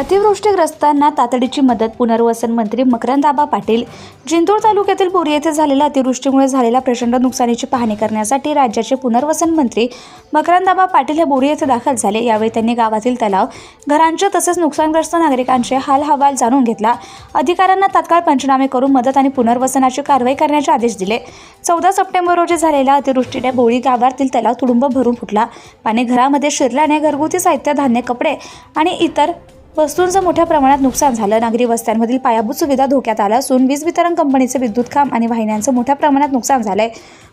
अतिवृष्टीग्रस्तांना तातडीची मदत पुनर्वसन मंत्री मकरंदाबा पाटील. जिंतूर तालुक्यातील बोरी येथे झालेल्या अतिवृष्टीमुळे झालेल्या प्रचंड नुकसानीची पाहणी करण्यासाठी राज्याचे पुनर्वसन मंत्री मकरंदाबा पाटील हे बोरी येथे दाखल झाले. यावेळी त्यांनी गावातील तलाव घरांचे तसेच नुकसानग्रस्त नागरिकांचे हाल हवाल जाणून घेतला. अधिकाऱ्यांना तात्काळ पंचनामे करून मदत आणि पुनर्वसनाची कारवाई करण्याचे आदेश दिले. चौदा सप्टेंबर रोजी झालेल्या अतिवृष्टीने बोळी गावातील तलाव तुडुंब भरून फुटला. पाणी घरामध्ये शिरल्याने घरगुती साहित्य धान्य कपडे आणि इतर वस्तूंचं मोठ्या प्रमाणात नुकसान झालं. नागरी वस्त्यांमधील पायाभूत सुविधा धोक्यात आल्या असून वीज वितरण कंपनीचे विद्युत खांब आणि वाहिन्यांचं मोठ्या प्रमाणात नुकसान झालंय.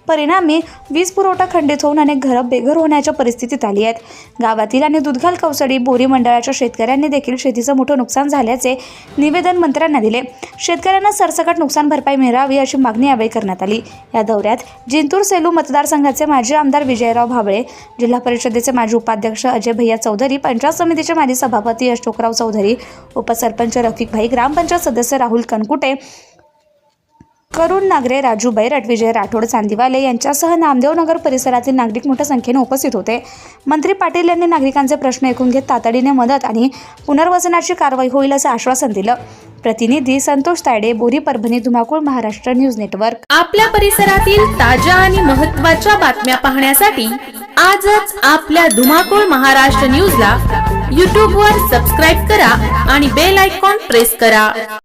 परिणामी वीज पुरवठा खंडित होऊन अनेक घरं बेघर होण्याच्या परिस्थितीत आली आहेत. गावातील आणि दुधघाल कवसडी बोरी मंडळाच्या शेतकऱ्यांनी देखील शेतीचं मोठं नुकसान झाल्याचे निवेदन मंत्र्यांना दिले. शेतकऱ्यांना सरसकट नुकसान भरपाई मिळावी अशी मागणी यावेळी करण्यात आली. या दौऱ्यात जिंतूर सेलू मतदारसंघाचे माजी आमदार विजयराव भाबळे जिल्हा परिषदेचे माजी उपाध्यक्ष अजय भैया चौधरी पंचायत समितीचे माजी सभापती अशोकराव चौधरी उपसरपंच रफिकभाई ग्रामपंचायत सदस्य राहुल कनकुटे करुण नागरे राजू बैरट विजय राठोड चांदीवाले यांच्यासह नामदेव नगर परिसरातील नागरिक मोठ्या संख्येने उपस्थित होते. मंत्री पाटील यांनी नागरिकांचे प्रश्न ऐकून घेत तातडीने मदत आणि पुनर्वसनाची कारवाई होईल असं आश्वासन दिलं. प्रतिनिधी संतोष तायडे बोरी परभणी धुमाकूळ महाराष्ट्र न्यूज नेटवर्क. आपल्या परिसरातील ताज्या आणि महत्त्वाच्या बातम्या पाहण्यासाठी आजच आपल्या धुमाकूळ महाराष्ट्र न्यूजला यूट्यूबवर सबस्क्राईब करा आणि बेल आयकॉन प्रेस करा.